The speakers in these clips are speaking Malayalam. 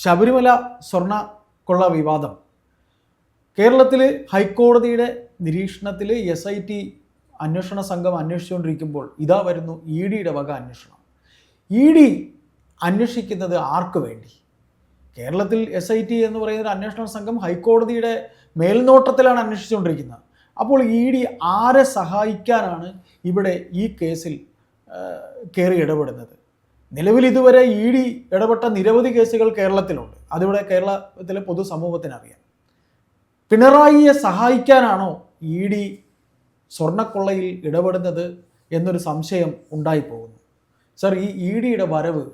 ശബരിമല സ്വർണ കൊള്ള വിവാദം. കേരളത്തിൽ ഹൈക്കോടതിയുടെ നിരീക്ഷണത്തിൽ എസ് ഐ ടി അന്വേഷണ സംഘം അന്വേഷിച്ചുകൊണ്ടിരിക്കുമ്പോൾ ഇതാ വരുന്നു ഇ ഡിയുടെ വക അന്വേഷണം. ഇ ഡി അന്വേഷിക്കുന്നത് ആർക്ക് വേണ്ടി? കേരളത്തിൽ എസ് ഐ ടി എന്ന് പറയുന്ന അന്വേഷണ സംഘം ഹൈക്കോടതിയുടെ മേൽനോട്ടത്തിലാണ് അന്വേഷിച്ചുകൊണ്ടിരിക്കുന്നത്. അപ്പോൾ ഇ ഡി ആരെ സഹായിക്കാനാണ് ഇവിടെ ഈ കേസിൽ കയറി ഇടപെടുന്നത്? നിലവിൽ ഇതുവരെ ഇ ഡി ഇടപെട്ട നിരവധി കേസുകൾ കേരളത്തിലുണ്ട്. അതിവിടെ കേരളത്തിലെ പൊതുസമൂഹത്തിനറിയാം പിണറായിയെ സഹായിക്കാനാണോ ഇ ഡി സ്വർണക്കൊള്ളയിൽ ഇടപെടുന്നത് എന്നൊരു സംശയം ഉണ്ടായിപ്പോകുന്നു. സർ ഈ ഇ ഡിയുടെ വരവ്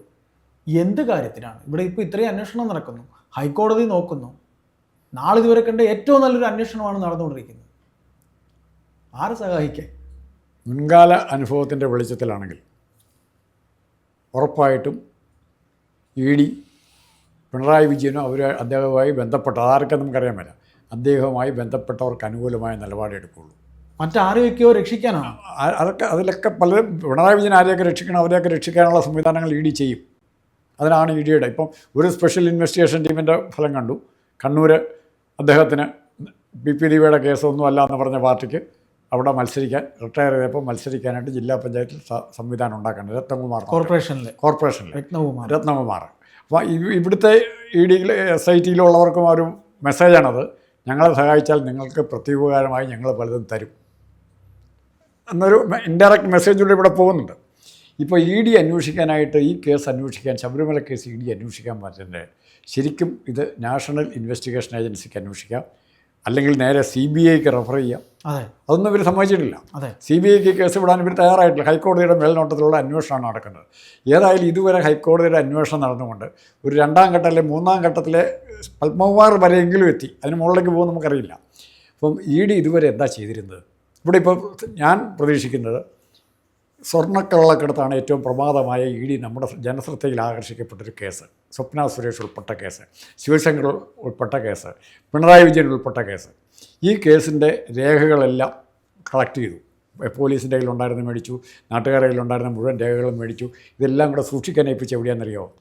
എന്ത് കാര്യത്തിനാണ്? ഇവിടെ ഇപ്പോൾ ഇത്രയും അന്വേഷണം നടക്കുന്നു. ഹൈക്കോടതി നോക്കുന്നു. നാളെ ഇതുവരെ കണ്ട ഏറ്റവും നല്ലൊരു അന്വേഷണമാണ് നടന്നുകൊണ്ടിരിക്കുന്നത്. ആരെ സഹായിക്കാൻ? മുൻകാല അനുഭവത്തിന്റെ വെളിച്ചത്തിലാണെങ്കിൽ ഉറപ്പായിട്ടും ഇ ഡി പിണറായി വിജയനും അവർ അദ്ദേഹവുമായി ബന്ധപ്പെട്ട അതാരൊക്കെ നമുക്കറിയാൻ മേല അദ്ദേഹവുമായി ബന്ധപ്പെട്ടവർക്ക് അനുകൂലമായ നിലപാടെടുക്കുള്ളൂ മറ്റാരെയൊക്കെയോ രക്ഷിക്കാനാണ് അതൊക്കെ അതിലൊക്കെ പലരും പിണറായി വിജയൻ ആരെയൊക്കെ രക്ഷിക്കണം അവരെയൊക്കെ രക്ഷിക്കാനുള്ള സംവിധാനങ്ങൾ ഇ ഡി ചെയ്യും. അതിനാണ് ഇ ഡിയുടെ. ഇപ്പം ഒരു സ്പെഷ്യൽ ഇൻവെസ്റ്റിഗേഷൻ ടീമിന്റെ ഫലം കണ്ടു. കണ്ണൂർ അദ്ദേഹത്തിന് ബി പി ദീപയുടെ കേസൊന്നും അല്ല എന്ന് പറഞ്ഞ പാർട്ടിക്ക് അവിടെ മത്സരിക്കാൻ റിട്ടയർ ചെയ്തപ്പോൾ മത്സരിക്കാനായിട്ട് ജില്ലാ പഞ്ചായത്തിൽ സംവിധാനം ഉണ്ടാക്കണം രത്നകുമാർ കോർപ്പറേഷനിൽ കോർപ്പറേഷനിൽ രത്നകുമാർ. രത്നകുമാർ. അപ്പോൾ ഇവ- ഇവിടുത്തെ ഇ ഡിയിൽ എസ് ഐ ടിയിലുള്ളവർക്കും ഒരു മെസ്സേജാണത് ഞങ്ങളെ സഹായിച്ചാൽ നിങ്ങൾക്ക് പ്രത്യുപകാരമായി ഞങ്ങൾ പലതും തരും. എന്നൊരു ഇൻഡയറക്റ്റ് മെസ്സേജ് ഇവിടെ പോകുന്നുണ്ട്. ഇപ്പോൾ ഇ ഡി അന്വേഷിക്കാനായിട്ട് ഈ കേസ് അന്വേഷിക്കാൻ ശബരിമല കേസ് ഇ ഡി അന്വേഷിക്കാൻ പറ്റുന്നത് ശരിക്കും ഇത് നാഷണൽ ഇൻവെസ്റ്റിഗേഷൻ ഏജൻസിക്ക് അന്വേഷിക്കാം. അല്ലെങ്കിൽ നേരെ സി ബി ഐക്ക് റെഫർ ചെയ്യാം. അതെ. അതൊന്നും ഇവർ സമ്മതിച്ചിട്ടില്ല. അതെ. സി ബി ഐക്ക് കേസ് വിടാൻ ഇവർ തയ്യാറായിട്ടില്ല. ഹൈക്കോടതിയുടെ മേൽനോട്ടത്തിലുള്ള അന്വേഷണമാണ് നടക്കുന്നത്. ഏതായാലും ഇതുവരെ ഹൈക്കോടതിയുടെ അന്വേഷണം നടന്നുകൊണ്ട് ഒരു രണ്ടാം ഘട്ടം അല്ലെങ്കിൽ മൂന്നാം ഘട്ടത്തിലെ പത്മകുമാർ വരെയെങ്കിലും എത്തി. അതിന് മുകളിലേക്ക് പോകും നമുക്കറിയില്ല. അപ്പം ഇ ഡി ഇതുവരെ എന്താ ചെയ്തിരുന്നത്? ഇവിടെ ഇപ്പോൾ ഞാൻ പ്രതീക്ഷിക്കുന്നത് സ്വർണക്കള്ളക്കടത്താണ് ഏറ്റവും പ്രമാദമായ ഇ ഡി നമ്മുടെ ജനശ്രദ്ധയിൽ ആകർഷിക്കപ്പെട്ടൊരു കേസ്. സ്വപ്ന സുരേഷ് ഉൾപ്പെട്ട കേസ്. ശിവശങ്കർ ഉൾപ്പെട്ട കേസ്. പിണറായി വിജയൻ ഉൾപ്പെട്ട കേസ്. ഈ കേസിന്റെ രേഖകളെല്ലാം കളക്ട് ചെയ്തു. പോലീസിന്റെ കയ്യിലുണ്ടായിരുന്ന മേടിച്ചു നാട്ടുകാരുടെ കയ്യിലുണ്ടായിരുന്ന മുഴുവൻ രേഖകളും മേടിച്ചു. ഇതെല്ലാം കൂടെ സൂക്ഷിക്കാൻ ഏൽപ്പിച്ച് എവിടെയാണെന്നറിയോ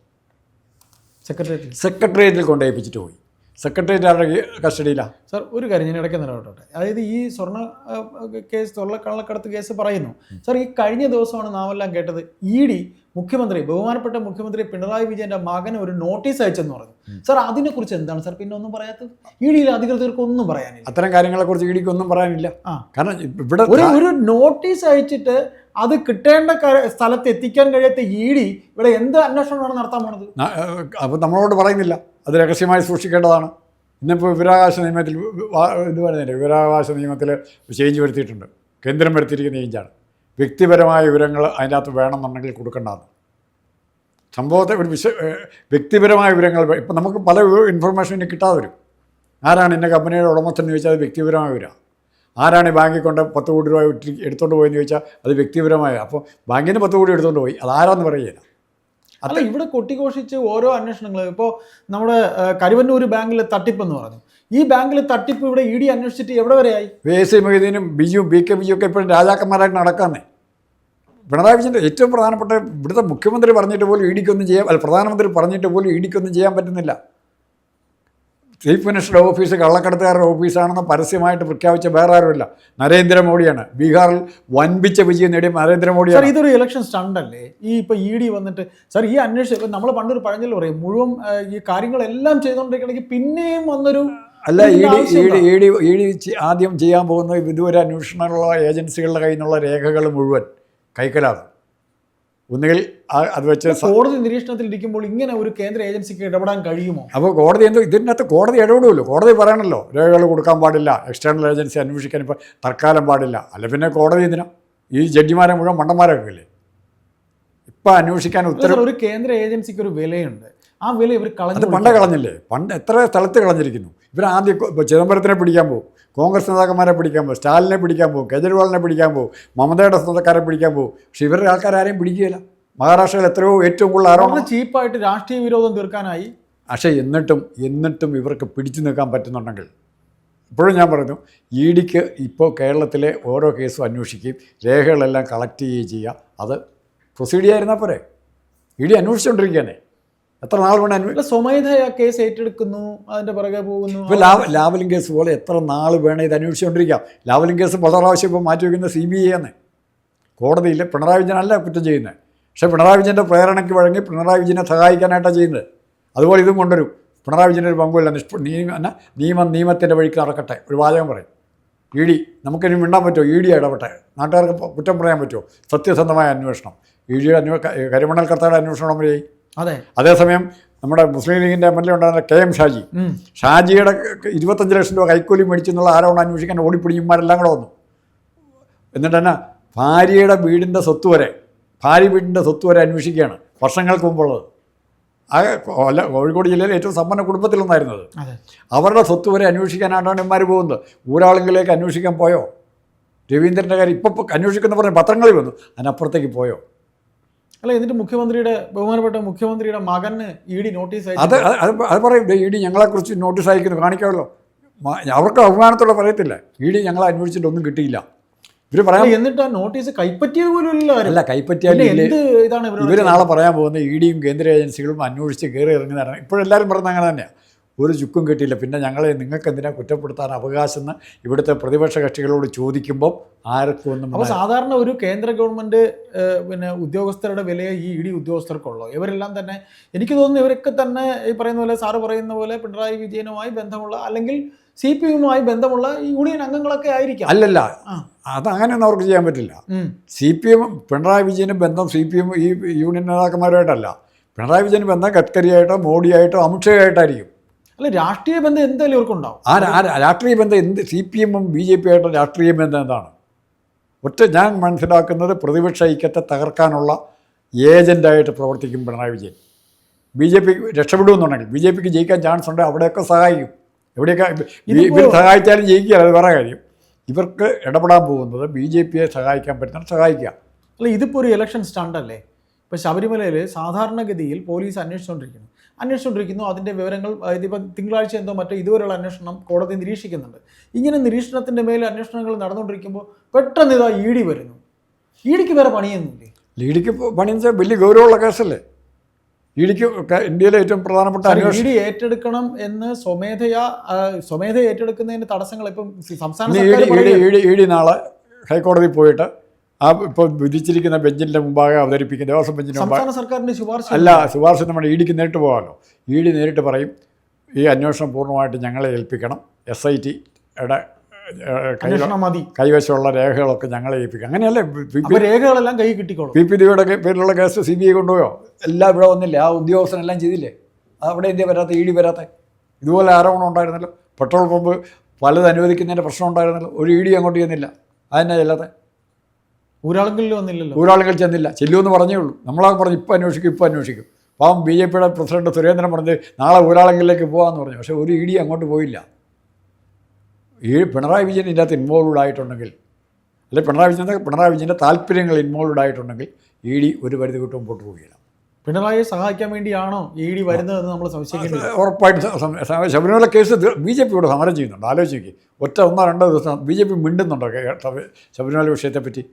സെക്രട്ടേറിയറ്റ് സെക്രട്ടേറിയറ്റിൽ കൊണ്ട് ഏൽപ്പിച്ചിട്ട് പോയി. സെക്രട്ടേറിയറ്റ് ആരുടെ കസ്റ്റഡിയിലാണ് സാർ ഒരു കാര്യം ഞാൻ ഇടയ്ക്ക് നിലവിട്ടോട്ടെ. അതായത് ഈ സ്വർണ കേസ് സ്വർണ കള്ളക്കടത്ത് കേസ് പറയുന്നു. സാർ ഈ കഴിഞ്ഞ ദിവസമാണ് നാം എല്ലാം കേട്ടത്. ഇ ഡി മുഖ്യമന്ത്രി ബഹുമാനപ്പെട്ട മുഖ്യമന്ത്രി പിണറായി വിജയന്റെ മകന് ഒരു നോട്ടീസ് അയച്ചെന്ന് പറഞ്ഞു. സാർ അതിനെക്കുറിച്ച് എന്താണ് സാർ പിന്നെ ഒന്നും പറയാത്തത്? ഇ ഡിയിലെ അധികൃതർക്ക് ഒന്നും പറയാനില്ല. അത്തരം കാര്യങ്ങളെക്കുറിച്ച് ഇ ഡിക്ക് ഒന്നും പറയാനില്ല. ആ. കാരണം ഇവിടെ ഒരു ഒരു നോട്ടീസ് അയച്ചിട്ട് അത് കിട്ടേണ്ട സ്ഥലത്ത് എത്തിക്കാൻ കഴിയാത്ത ഇ ഡി ഇവിടെ എന്ത് അന്വേഷണമാണ് നടത്താൻ പോണത്? അപ്പോൾ നമ്മളോട് പറയുന്നില്ല. അത് രഹസ്യമായി സൂക്ഷിക്കേണ്ടതാണ്. ഇന്നിപ്പോൾ വിവരാവകാശ നിയമത്തിൽ ഇത് പറയുന്നില്ല വിവരാവകാശ നിയമത്തിൽ ചേഞ്ച് വരുത്തിയിട്ടുണ്ട്. കേന്ദ്രം വരുത്തിയിരിക്കുന്ന ചേഞ്ചാണ്. വ്യക്തിപരമായ വിവരങ്ങൾ അതിനകത്ത് വേണമെന്നുണ്ടെങ്കിൽ കൊടുക്കേണ്ടതാണ്. സംഭവത്തെ ഒരു വിശ വ്യക്തിപരമായ വിവരങ്ങൾ ഇപ്പം നമുക്ക് പല ഇൻഫർമേഷൻ ഇനി കിട്ടാതെ വരും. ആരാണ് ഇന്ന കമ്പനിയുടെ ഉടമസ്ഥൻ എന്ന് ചോദിച്ചാൽ അത് വ്യക്തിപരമായ വിവരമാണ്. ആരാണ് ഈ ബാങ്കിൽ കൊണ്ട് പത്ത് കോടി രൂപ എടുത്തുകൊണ്ട് പോയെന്ന് ചോദിച്ചാൽ അത് വ്യക്തിപരമായ അപ്പോൾ ബാങ്കിന് പത്ത് കോടി എടുത്തുകൊണ്ട് പോയി അത് ആരാന്ന് പറയുകയില്ല അല്ല ഇവിടെ കൊട്ടിഘോഷിച്ച് ഓരോ അന്വേഷണങ്ങൾ ഇപ്പോൾ നമ്മുടെ കരുവന്നൂർ ബാങ്കിലെ തട്ടിപ്പ് എന്ന് പറഞ്ഞു. ഈ ബാങ്കിലെ തട്ടിപ്പ് ഇവിടെ ഇ ഡി അന്വേഷിച്ചിട്ട് എവിടെ വരെയായി? എ സി മൊയ്തീനും ബിജുവും ബി കെ ബിജു ഒക്കെ ഇപ്പോഴും രാജാക്കന്മാരായിട്ട് നടക്കാന്നേ. പിണറായി വിജയന്റെ ഏറ്റവും പ്രധാനപ്പെട്ട ഇവിടുത്തെ മുഖ്യമന്ത്രി പറഞ്ഞിട്ട് പോലും ഇ ഡിക്കൊന്നും ചെയ്യാൻ അല്ല പ്രധാനമന്ത്രി പറഞ്ഞിട്ട് പോലും ഇ ഡിക്കൊന്നും ചെയ്യാൻ പറ്റുന്നില്ല. ചീഫ് മിനിസ്റ്ററുടെ ഓഫീസ് കള്ളക്കടത്തുകാരുടെ ഓഫീസാണെന്ന് പരസ്യമായിട്ട് പ്രഖ്യാപിച്ച വേറെ ആരുമില്ല നരേന്ദ്രമോദിയാണ്. ബീഹാറിൽ വൻപിച്ച വിജയം നേടിയ സാർ നരേന്ദ്രമോദിയാണ് ഇതൊരു ഇലക്ഷൻ സ്റ്റണ്ടല്ലേ ഈ ഇപ്പൊ ഇ ഡി വന്നിട്ട് സർ ഈ അന്വേഷണം നമ്മൾ പണ്ടൊരു പഴഞ്ഞല്ലോ പറയും മുഴുവൻ ഈ കാര്യങ്ങളെല്ലാം ചെയ്തുകൊണ്ടിരിക്കണമെങ്കിൽ പിന്നെയും വന്നൊരു അല്ല E D E D E D E D ആദ്യം ചെയ്യാൻ പോകുന്ന ഇതുവരെ അന്വേഷണമുള്ള ഏജൻസികളുടെ കയ്യിൽ നിന്നുള്ള രേഖകൾ മുഴുവൻ കൈക്കലാകും ഒന്നുകിൽ അത് വെച്ച് കോടതി നിരീക്ഷണത്തിൽ ഇരിക്കുമ്പോൾ ഇങ്ങനെ ഒരു കേന്ദ്ര ഏജൻസിക്ക് ഇടപെടാൻ കഴിയുമോ? അപ്പോൾ കോടതി എന്തോ ഇതിനകത്ത് കോടതി ഇടപെടുമല്ലോ. കോടതി പറയണല്ലോ രേഖകൾ കൊടുക്കാൻ പാടില്ല എക്സ്റ്റേണൽ ഏജൻസി അന്വേഷിക്കാൻ ഇപ്പോൾ തൽക്കാലം പാടില്ല. അല്ല പിന്നെ കോടതി എന്തിനാ? ഈ ജഡ്ജിമാരെ മുഴുവൻ മണ്ടന്മാരൊക്കെ ഇല്ലേ? ഇപ്പം അന്വേഷിക്കാൻ ഉത്തരവ് ഒരു കേന്ദ്ര ഏജൻസിക്ക് ഒരു വിലയുണ്ട്. ആ വില ഇവർ കളഞ്ഞു പണ്ടേ കളഞ്ഞില്ലേ? പണ്ട് എത്ര സ്ഥലത്ത് കളഞ്ഞിരിക്കുന്നു? ഇവർ ആദ്യം ചിദംബരത്തിനെ പിടിക്കാൻ പോകും കോൺഗ്രസ് നേതാക്കന്മാരെ പിടിക്കാൻ പോകും സ്റ്റാലിനെ പിടിക്കാൻ പോകും കേജ്രിവാളിനെ പിടിക്കാൻ പോകും മമതയുടെ സ്വന്തക്കാരെ പിടിക്കാൻ പോകും. പക്ഷെ ഇവരുടെ ആൾക്കാരാരെയും പിടിക്കുകയില്ല. മഹാരാഷ്ട്രയിൽ എത്രയോ ഏറ്റവും കൂടുതൽ ആരോപണം ചീപ്പായിട്ട് രാഷ്ട്രീയ വിരോധം തീർക്കാനായി പക്ഷേ എന്നിട്ടും എന്നിട്ടും ഇവർക്ക് പിടിച്ചു നിൽക്കാൻ പറ്റുന്നുണ്ടെങ്കിൽ ഇപ്പോഴും ഞാൻ പറഞ്ഞു ഇ ഡിക്ക് ഇപ്പോൾ കേരളത്തിലെ ഓരോ കേസും അന്വേഷിക്കുകയും രേഖകളെല്ലാം കളക്ട് ചെയ്യുകയും ചെയ്യുക. അത് പ്രൊസീഡ് ചെയ്യായിരുന്നാൽ പോരെ? ഇ ഡി അന്വേഷിച്ചുകൊണ്ടിരിക്കുകയാണേ. എത്ര നാൾ വേണം സ്വമേധയാ കേസ് ഏറ്റെടുക്കുന്നു അതിന്റെ പുറകെ പോകുന്നു. ഇപ്പോൾ ലാവ ലാവലിംഗ് കേസ് പോലെ എത്ര നാൾ വേണം ഇത് അന്വേഷിച്ചുകൊണ്ടിരിക്കാം? ലാവലിംഗ് കേസ് പല പ്രാവശ്യം ഇപ്പോൾ മാറ്റി വയ്ക്കുന്ന സി ബി ഐ ആണ്. കോടതിയിൽ പിണറായി വിജയനല്ല കുറ്റം ചെയ്യുന്നത്. പക്ഷേ പിണറായി വിജയന്റെ പ്രേരണയ്ക്ക് വഴങ്ങി പിണറായി വിജയനെ സഹായിക്കാനായിട്ടാണ് ചെയ്യുന്നത്. അതുപോലെ ഇതും കൊണ്ടുവരും. പിണറായി വിജയന്റെ ഒരു പങ്കുമില്ല. നിഷ്പ നിയമ നിയമം നിയമത്തിന്റെ വഴിക്ക് നടക്കട്ടെ. ഒരു വാചകം പറയും. ഇ ഡി നമുക്കിനി മിണ്ടാൻ പറ്റുമോ? ഇ ഡി ഇടപെട്ടെ. നാട്ടുകാർക്ക് കുറ്റം പറയാൻ പറ്റുമോ? സത്യസന്ധമായ അന്വേഷണം. ഇ ഡിയുടെ അന്വേ കരിമണൽ കർത്തയുടെ അന്വേഷണം വരെയായി അതേസമയം നമ്മുടെ മുസ്ലിം ലീഗിന്റെ എം എൽ എ ഉണ്ടായിരുന്ന കെ എം ഷാജി. ഷാജിയുടെ ഇരുപത്തഞ്ച് ലക്ഷം രൂപ കൈക്കൂലി മേടിച്ചെന്നുള്ള ആരോപണം അന്വേഷിക്കാൻ ഓടിപ്പിടിയന്മാരെല്ലാം കൂടെ വന്നു. എന്നിട്ട് തന്നെ ഭാര്യയുടെ വീടിന്റെ സ്വത്ത് വരെ ഭാര്യ വീടിന്റെ സ്വത്ത് വരെ അന്വേഷിക്കുകയാണ് വർഷങ്ങൾക്ക് മുമ്പുള്ളത്. ആ കൊല്ല കോഴിക്കോട് ജില്ലയിലെ ഏറ്റവും സമ്പന്ന കുടുംബത്തിലൊന്നായിരുന്നത്. അവരുടെ സ്വത്ത് വരെ അന്വേഷിക്കാനായിട്ടാണ് ഇമാർ പോകുന്നത്. ഊരാളുകളിലേക്ക് അന്വേഷിക്കാൻ പോയോ? രവീന്ദ്രന്റെ കാര്യം ഇപ്പോൾ അന്വേഷിക്കുന്ന പറഞ്ഞ പത്രങ്ങളിൽ വന്നു. അതിനപ്പുറത്തേക്ക് പോയോ? അല്ല എന്നിട്ട് മുഖ്യമന്ത്രിയുടെ ബഹുമാനപ്പെട്ട മുഖ്യമന്ത്രിയുടെ മകന് ഇ ഡി നോട്ടീസ് അത് അയച്ചു അത് അത് പറയും. ഇ ഡി ഞങ്ങളെക്കുറിച്ച് നോട്ടീസ് അയക്കുന്നു. കാണിക്കാമല്ലോ. അവർക്ക് അഭിമാനത്തോടെ പറയത്തില്ല. ഇ ഡി ഞങ്ങളെ അന്വേഷിച്ചിട്ട് ഒന്നും കിട്ടിയില്ല ഇവർ പറയാം എന്നിട്ട് ആ നോട്ടീസ് കൈപ്പറ്റിയത് പോലും അല്ല കൈപ്പറ്റിയാലും ഇവർ നാളെ പറയാൻ പോകുന്നത് ഇ ഡിയും കേന്ദ്ര ഏജൻസികളും അന്വേഷിച്ച് കയറി ഇറങ്ങുന്നതാണ്. ഇപ്പോഴെല്ലാവരും പറയുന്നത് അങ്ങനെ തന്നെയാണ് ഒരു ചുക്കും കിട്ടിയില്ല. പിന്നെ ഞങ്ങളെ നിങ്ങൾക്ക് എന്തിനാ കുറ്റപ്പെടുത്താൻ അവകാശം എന്ന് ഇവിടുത്തെ പ്രതിപക്ഷ കക്ഷികളോട് ചോദിക്കുമ്പോൾ ആർക്കും ഒന്നും അപ്പോൾ സാധാരണ ഒരു കേന്ദ്ര ഗവൺമെന്റ് പിന്നെ ഉദ്യോഗസ്ഥരുടെ വിലയെ ഈ ഇ ഡി ഉദ്യോഗസ്ഥർക്കുള്ളൂ. ഇവരെല്ലാം തന്നെ എനിക്ക് തോന്നുന്നു ഇവരൊക്കെ തന്നെ ഈ പറയുന്ന പോലെ സാറ് പറയുന്ന പോലെ പിണറായി വിജയനുമായി ബന്ധമുള്ള അല്ലെങ്കിൽ സി പി എമ്മുമായി ബന്ധമുള്ള ഈ യൂണിയൻ അംഗങ്ങളൊക്കെ ആയിരിക്കാം. അല്ലല്ല. അത് അങ്ങനെയൊന്നും അവർക്ക് ചെയ്യാൻ പറ്റില്ല. സി പി എം പിണറായി വിജയനും ബന്ധം സി പി എം ഈ യൂണിയൻ നേതാക്കന്മാരുമായിട്ടല്ല. പിണറായി വിജയൻ ബന്ധം ഗഡ്കരിയായിട്ടോ മോഡിയായിട്ടോ അമിത്ഷായായിട്ടായിരിക്കും. അല്ല രാഷ്ട്രീയ ബന്ധം എന്തായാലും ഇവർക്കുണ്ടാവും? ആ രാഷ്ട്രീയ ബന്ധം എന്ത്? സി പി എമ്മും ബി ജെ പി ആയിട്ടുള്ള രാഷ്ട്രീയ ബന്ധം എന്താണ്? ഒറ്റ ഞാൻ മനസ്സിലാക്കുന്നത് പ്രതിപക്ഷ ഐക്യത്തെ തകർക്കാനുള്ള ഏജന്റായിട്ട് പ്രവർത്തിക്കും Pinarayi Vijayan. B J P രക്ഷപ്പെടുമെന്നുണ്ടെങ്കിൽ B J പിക്ക് ജയിക്കാൻ ചാൻസ് ഉണ്ട് അവിടെയൊക്കെ സഹായിക്കും. എവിടെയൊക്കെ ഇവർ സഹായിച്ചാലും ജയിക്കുക അത് വേറെ കാര്യം. ഇവർക്ക് ഇടപെടാൻ പോകുന്നത് ബി ജെ പിയെ സഹായിക്കാൻ പറ്റുന്ന സഹായിക്കുക. അല്ല ഇതിപ്പോൾ ഒരു ഇലക്ഷൻ സ്റ്റാൻഡല്ലേ ഇപ്പോൾ ശബരിമലയിൽ സാധാരണഗതിയിൽ പോലീസ് അന്വേഷിച്ചുകൊണ്ടിരിക്കുന്നു അന്വേഷിച്ചുകൊണ്ടിരിക്കുന്നു. അതിന്റെ വിവരങ്ങൾ ഇതിപ്പോൾ തിങ്കളാഴ്ച എന്തോ മറ്റോ ഇതുവരെയുള്ള അന്വേഷണം കോടതി നിരീക്ഷിക്കുന്നുണ്ട്. ഇങ്ങനെ നിരീക്ഷണത്തിന്റെ മേലെ അന്വേഷണങ്ങൾ നടന്നുകൊണ്ടിരിക്കുമ്പോൾ പെട്ടെന്ന് ഇതാ ഇ ഡി വരുന്നു. ഇ ഡിക്ക് വേറെ പണിയൊന്നുമില്ലേ? ലീഡിക്ക് പണിയെന്ന് വെച്ചാൽ വലിയ ഗൗരവമുള്ള കേസല്ലേ? ലീഡിക്ക് ഇന്ത്യയിലെ ഏറ്റവും പ്രധാനപ്പെട്ട ഇ ഡി ഏറ്റെടുക്കണം എന്ന് സ്വമേധയാ സ്വമേധ ഏറ്റെടുക്കുന്നതിന് തടസ്സങ്ങൾ ഇപ്പം സംസ്ഥാന ഇ. ഇ ഇ ഡി നാളെ ഹൈക്കോടതി പോയിട്ട് ആ ഇപ്പോൾ വിധിച്ചിരിക്കുന്ന ബെഞ്ചിന്റെ മുമ്പാകെ അവതരിപ്പിക്കും ദേവസ്വം ബെഞ്ചിന്റെ മുമ്പാകെ സംസ്ഥാന സർക്കാരിന്റെ ശുപാർശ അല്ല ശുപാർശ നമ്മൾ ഇ ഡിക്ക് നേരിട്ട് പോകാമല്ലോ. ഇ ഡി നേരിട്ട് പറയും ഈ അന്വേഷണം പൂർണമായിട്ട് ഞങ്ങളെ ഏൽപ്പിക്കണം. എസ് ഐ ടിയുടെ മതി. കൈവശമുള്ള രേഖകളൊക്കെ ഞങ്ങളെ ഏൽപ്പിക്കും അങ്ങനെയല്ലേ? രേഖകളെല്ലാം കൈ കിട്ടിക്കോളും. പി പി ദിയുടെ പേരിലുള്ള കേസ് സി ബി ഐ കൊണ്ടുപോയോ? എല്ലാം ഇവിടെ വന്നില്ലേ? ആ ഉദ്യോഗസ്ഥനെല്ലാം ചെയ്തില്ലേ? അവിടെ ഇന്ത്യ വരാത്ത ഇ ഡി വരാത്ത. ഇതുപോലെ ആരോപണം ഉണ്ടായിരുന്നല്ലോ. പെട്രോൾ പമ്പ് പലത് അനുവദിക്കുന്നതിന്റെ പ്രശ്നം ഉണ്ടായിരുന്നല്ലോ. ഒരു ഇ ഡി അങ്ങോട്ട് ചെയ്യുന്നില്ല. അതന്നെ ചെല്ലാത്ത? ഊരാളുകളിൽ വന്നില്ലല്ലോ. ഊരാളുകൾ ചെന്നില്ല. ചെല്ലുമെന്ന് പറഞ്ഞേ ഉള്ളൂ. നമ്മളാ പറഞ്ഞു ഇപ്പോൾ അന്വേഷിക്കും ഇപ്പോൾ അന്വേഷിക്കും. പാവം ബി ജെ പിയുടെ പ്രസിഡന്റ് സുരേന്ദ്രൻ പറഞ്ഞ് നാളെ ഊരാളങ്ങളിലേക്ക് പോകാമെന്ന് പറഞ്ഞു. പക്ഷേ ഒരു ഇ ഡി അങ്ങോട്ട് പോയില്ല. ഈ പിണറായി വിജയൻ ഇതിന്റെ അകത്ത് ഇൻവോൾവ്ഡ് ആയിട്ടുണ്ടെങ്കിൽ അല്ലെ പിണറായി വിജയൻ പിണറായി വിജയന്റെ താല്പര്യങ്ങൾ ഇൻവോൾവ്ഡ് ആയിട്ടുണ്ടെങ്കിൽ ഇ ഡി ഒരു പരിധി വിട്ട് മുമ്പോട്ട് പോവുകയില്ല പിണറായിയെ സഹായിക്കാൻ വേണ്ടിയാണോ ഇ ഡി വരുന്നതെന്ന് നമ്മൾ സംശയിക്കുന്നത്. ഉറപ്പായിട്ട് ശബരിമല കേസ് ബി ജെ പിയോട് സമരം ചെയ്യുന്നുണ്ട്. ആലോചിക്കുക ഒറ്റ ഒന്നോ രണ്ടോ ദിവസം ബി ജെ പി മിണ്ടുന്നുണ്ടോ ശബരിമല വിഷയത്തെപ്പറ്റി?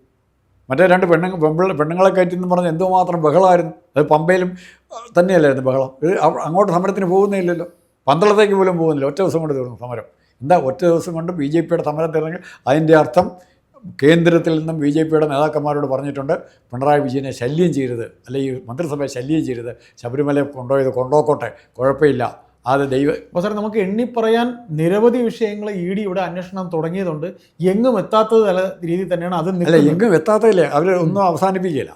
മറ്റേ രണ്ട് പെണ്ണുങ്ങൾ പെൺപിള്ള പെണ്ണുങ്ങളെ കയറ്റിന്ന് പറഞ്ഞ് എന്തുമാത്രം ബഹളമായിരുന്നു. അത് പമ്പയിലും തന്നെയല്ലായിരുന്നു ബഹളം. ഇത് അങ്ങോട്ട് സമരത്തിന് പോകുന്നേ ഇല്ലല്ലോ. പന്തളത്തേക്ക് പോലും പോകുന്നില്ല. ഒറ്റ ദിവസം കൊണ്ട് തീർന്നു സമരം. എന്താ ഒറ്റ ദിവസം കൊണ്ട് ബി ജെ പിയുടെ സമരം തീർന്നെങ്കിൽ അതിന്റെ അർത്ഥം കേന്ദ്രത്തിൽ നിന്നും ബി ജെ പിയുടെ നേതാക്കന്മാരോട് പറഞ്ഞിട്ടുണ്ട് പിണറായി വിജയനെ ശല്യം ചെയ്യരുത്. അല്ലെങ്കിൽ മന്ത്രിസഭയെ ശല്യം ചെയ്യരുത്. ശബരിമല കൊണ്ടുപോയത് കൊണ്ടോക്കോട്ടെ. കുഴപ്പമില്ല. അത് ദൈവ അപ്പോൾ സാർ നമുക്ക് എണ്ണിപ്പറയാൻ നിരവധി വിഷയങ്ങൾ ഇ ഡി ഇവിടെ അന്വേഷണം തുടങ്ങിയതുണ്ട്. എങ്ങും എത്താത്തത് തല രീതിയിൽ തന്നെയാണ് അത് അല്ല എങ്ങും എത്താത്തതല്ലേ? അവർ ഒന്നും അവസാനിപ്പിക്കില്ല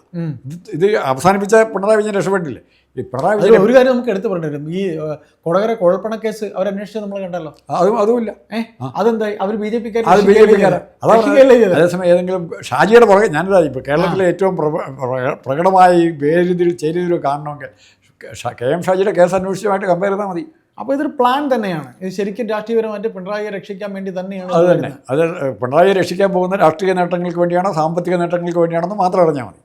ഇത് ഇത് അവസാനിപ്പിച്ച പിണറായി വിജയൻ രക്ഷപ്പെട്ടില്ലേ? പിണറായി വിജയൻ ഒരു കാര്യം നമുക്ക് എടുത്തു പറഞ്ഞു ഈ കൊടകര കുഴൽപ്പണ കേസ് അവർ അന്വേഷിച്ചത് നമ്മൾ കണ്ടല്ലോ. അതും അതുമില്ല. ഏഹ് അതെന്തായി? അവർ ബി ജെ പിക്കാർ അത് ബി ജെ അതേസമയം ഏതെങ്കിലും ഷാജിയുടെ പുറകെ ഞാനിതാ ഇപ്പോൾ കേരളത്തിലെ ഏറ്റവും പ്രകടമായി പ്ര- പ്രകടമായ കാരണമൊക്കെ വേരുതിൽ ചേരുതിൽ കാണണമെങ്കിൽ കെ എം ഷാജിയുടെ കേസ് അന്വേഷിച്ചുമായിട്ട് കമ്പയർ ചെയ്താൽ മതി. അപ്പോൾ ഇതൊരു പ്ലാൻ തന്നെയാണ്. ഇത് ശരിക്കും രാഷ്ട്രീയപരമായിട്ട് പിണറായിയെ രക്ഷിക്കാൻ വേണ്ടി തന്നെയാണ് അത് തന്നെ. അത് പിണറായിയെ രക്ഷിക്കാൻ പോകുന്ന രാഷ്ട്രീയ നേട്ടങ്ങൾക്ക് വേണ്ടിയാണോ സാമ്പത്തിക നേട്ടങ്ങൾക്ക് വേണ്ടിയാണെന്ന് മാത്രം അറിഞ്ഞാൽ മതി.